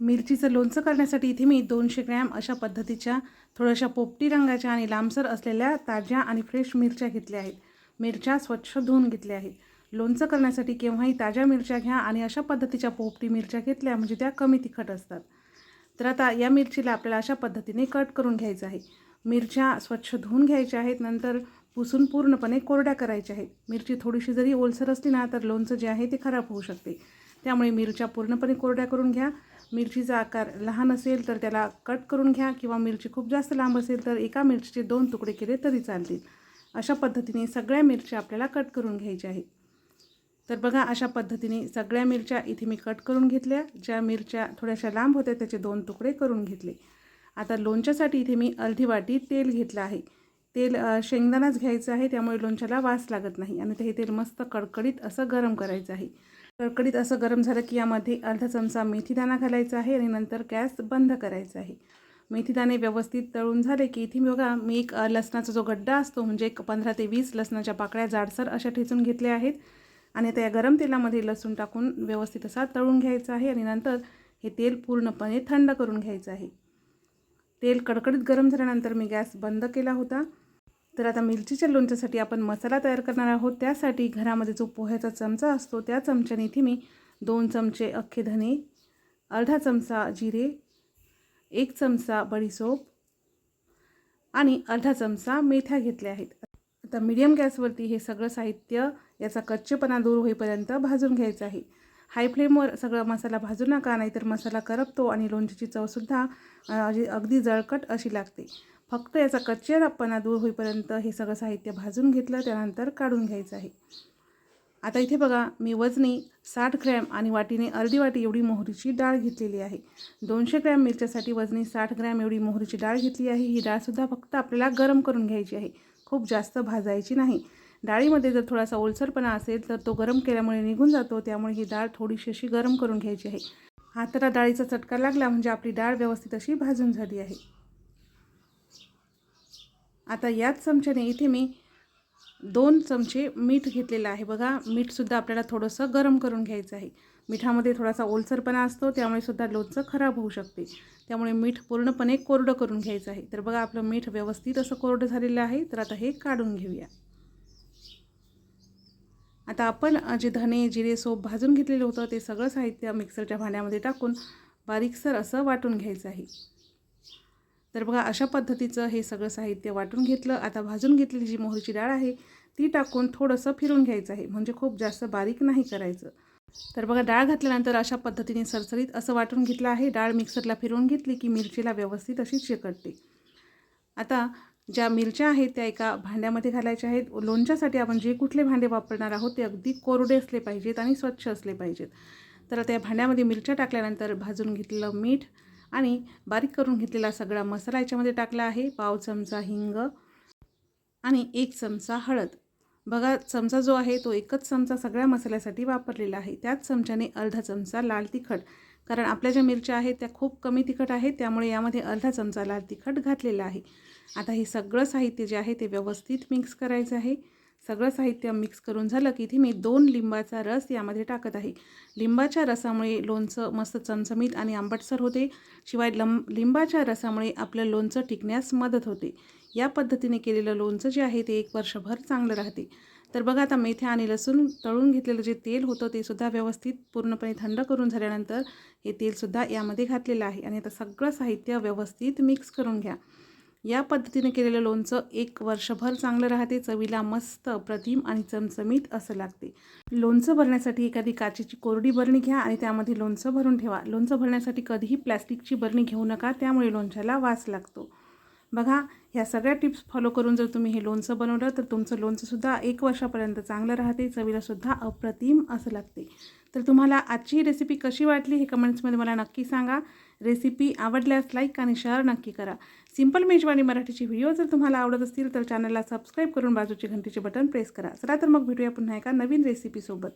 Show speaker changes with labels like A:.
A: मिरचीचं लोणचं करण्यासाठी इथे मी दोनशे ग्रॅम अशा पद्धतीच्या थोड्याशा पोपटी रंगाच्या आणि लांबसर असलेल्या ताज्या आणि फ्रेश मिरच्या घेतल्या आहेत. मिरच्या स्वच्छ धुवून घेतल्या आहेत. लोणचं करण्यासाठी केव्हाही ताज्या मिरच्या घ्या आणि अशा पद्धतीच्या पोपटी मिरच्या घेतल्या म्हणजे त्या कमी तिखट असतात. तर आता या मिरचीला आपल्याला अशा पद्धतीने कट करून घ्यायचं आहे. मिरच्या स्वच्छ धुवून घ्यायच्या आहेत नंतर पुसून पूर्णपणे कोरड्या करायच्या आहेत. मिरची थोडीशी जरी ओलसर असली ना तर लोणचं जे आहे ते खराब होऊ शकते. त्यामुळे मिरच्या पूर्णपणे कोरड्या करून घ्या. मिरचीचा आकार लहान असेल तर त्याला कट करून घ्या किंवा मिरची खूप जास्त लांब असेल तर एका मिरचीचे दोन तुकडे केले तरी चालतील. अशा पद्धतीने सगळ्या मिरच्या आपल्याला कट करून घ्यायच्या आहेत. तर बघा अशा पद्धतीने सगळ्या मिरच्या इथे मी कट करून घेतल्या. ज्या मिरच्या थोड्याशा लांब होत्या त्याचे दोन तुकडे करून घेतले. आता लोणच्यासाठी इथे मी अर्धी वाटी तेल घेतलं आहे. तेल शेंगदाणाच घ्यायचं आहे त्यामुळे लोणच्याला वास लागत नाही आणि ते हे तेल मस्त कडकडीत असं गरम करायचं आहे. कडकडीत असं गरम झालं की यामध्ये अर्धा चमचा मेथीदाणा घालायचा आहे आणि नंतर गॅस बंद करायचा आहे. मेथीदाणे व्यवस्थित तळून झाले की इथे मी बघा मी एक लसणाचा जो गड्डा असतो म्हणजे एक पंधरा ते वीस लसणाच्या पाकळ्या जाडसर अशा ठेचून घेतल्या आहेत आणि त्या गरम तेलामध्ये लसूण टाकून व्यवस्थित असा तळून घ्यायचा आहे आणि नंतर हे तेल पूर्णपणे थंड करून घ्यायचं आहे. तेल कडकडीत गरम झाल्यानंतर मी गॅस बंद केला होता. तर आता मिरचीच्या लोणच्यासाठी आपण मसाला तयार करणार आहोत. त्यासाठी घरामध्ये जो पोह्याचा चमचा असतो त्या चमच्याने इथे मी दोन चमचे अख्खे धने अर्धा चमचा जिरे एक चमचा बडीसोप आणि अर्धा चमचा मेथ्या घेतल्या आहेत. आता मीडियम गॅसवरती हे सगळं साहित्य याचा कच्चेपणा दूर होईपर्यंत भाजून घ्यायचं आहे. हाय फ्लेमवर सगळा मसाला भाजू नका नाहीतर मसाला करपतो आणि लोणच्याची चवसुद्धा अगदी जळकट अशी लागते. फक्त याचा कच्चेपणा दूर होईपर्यंत हे सगळं साहित्य भाजून घेतलं त्यानंतर काढून घ्यायचं आहे. आता इथे बघा मी वजनी साठ ग्रॅम आणि वाटीने अर्धी वाटी एवढी मोहरीची डाळ घेतलेली आहे. दोनशे ग्रॅम मिरच्यासाठी वजनी साठ ग्रॅम एवढी मोहरीची डाळ घेतली आहे. ही डाळसुद्धा फक्त आपल्याला गरम करून घ्यायची आहे. खूप जास्त भाजायची नाही. डाळीमध्ये जर थोडासा ओलसरपणा असेल तर तो गरम केल्यामुळे निघून जातो. त्यामुळे ही डाळ थोडीशी अशी गरम करून घ्यायची आहे. हाताला डाळीचा चटका लागला म्हणजे आपली डाळ व्यवस्थित अशी भाजून झाली आहे. आता याच चमच्याने इथे मी दोन चमचे मीठ घेतलेलं आहे. बघा मीठसुद्धा आपल्याला थोडंसं गरम करून घ्यायचं आहे. मिठामध्ये थोडासा ओलसरपणा असतो त्यामुळे सुद्धा लोणचं खराब होऊ शकते. त्यामुळे मीठ पूर्णपणे कोरडं करून घ्यायचं आहे. तर बघा आपलं मीठ व्यवस्थित असं कोरडं झालेलं आहे. तर आता हे काढून घेऊया. आता आपण जे धने जिरे सोप भाजून घेतलेलं होतं ते सगळं साहित्य मिक्सरच्या भांड्यामध्ये टाकून बारीकसर असं वाटून घ्यायचं आहे. तर बघा अशा पद्धतीचं हे सगळं साहित्य वाटून घेतलं. आता भाजून घेतलेली जी मोहरीची डाळ आहे ती टाकून थोडंसं फिरून घ्यायचं आहे. म्हणजे खूप जास्त बारीक नाही करायचं. तर बघा डाळ घातल्यानंतर अशा पद्धतीने सरसरीत असं वाटून घेतलं आहे. डाळ मिक्सरला फिरवून घेतली की मिरचीला व्यवस्थित अशी चिकटते. आता ज्या मिरच्या आहेत त्या एका भांड्यामध्ये घालायच्या आहेत. लोणच्यासाठी आपण जे कुठले भांडे वापरणार आहोत ते अगदी कोरडे असले पाहिजेत आणि स्वच्छ असले पाहिजेत. तर त्या भांड्यामध्ये मिरच्या टाकल्यानंतर भाजून घेतलेलं मीठ आणि बारीक करून घेतलेला सगळा मसाला याच्यामध्ये टाकला आहे. पाव चमचा हिंग आणि एक चमचा हळद. बघा चमचा जो आहे तो एकच चमचा सगळ्या मसाल्यासाठी वापरलेला आहे. त्याच चमच्याने अर्धा चमचा लाल तिखट. कारण आपल्या ज्या मिरच्या आहेत त्या खूप कमी तिखट आहेत त्यामुळे यामध्ये अर्धा चमचा लाल तिखट घातलेला आहे. आता हे सगळं साहित्य जे आहे ते व्यवस्थित मिक्स करायचं आहे. सगळं साहित्य मिक्स करून झालं की इथे मी दोन लिंबाचा रस यामध्ये टाकत आहे. लिंबाच्या रसामुळे लोणचं मस्त चमचमीत आणि आंबटसर होते. शिवाय लंब लिंबाच्या रसामुळे आपलं लोणचं टिकण्यास मदत होते. या पद्धतीने केलेलं लोणचं जे आहे ते एक वर्षभर चांगलं राहते. तर बघा आता मेथ्या आणि लसूण तळून घेतलेलं जे तेल होतं ते सुद्धा व्यवस्थित पूर्णपणे थंड करून झाल्यानंतर हे तेलसुद्धा यामध्ये घातलेलं आहे. आणि आता सगळं साहित्य व्यवस्थित मिक्स करून घ्या. या पद्धतीने केलेलं लोणचं एक वर्षभर चांगलं राहते चवीला मस्त अप्रतिम आणि चमचमीत असं लागते. लोणचं भरण्यासाठी एखादी काचेची कोरडी बरणी घ्या आणि त्यामध्ये लोणचं भरून ठेवा. लोणचं भरण्यासाठी कधीही प्लॅस्टिकची बरणी घेऊ नका त्यामुळे लोणच्याला वास लागतो. बघा ह्या सगळ्या टिप्स फॉलो करून जर तुम्ही हे लोणचं बनवलं तर तुमचं लोणचंसुद्धा एक वर्षापर्यंत चांगलं राहते चवीलासुद्धा अप्रतिम असं लागते. तर तुम्हाला आजची रेसिपी कशी वाटली हे कमेंट्समध्ये मला नक्की सांगा. रेसिपी आवडल्यास लाईक आणि शेअर नक्की करा. सिंपल मेजवानी मराठीची व्हिडिओ जर तुम्हाला आवडत असतील तर चॅनलला सबस्क्राईब करून बाजूचे घंटीचे बटन प्रेस करा. चला तर मग भेटूया पुन्हा एका नवीन रेसिपीसोबत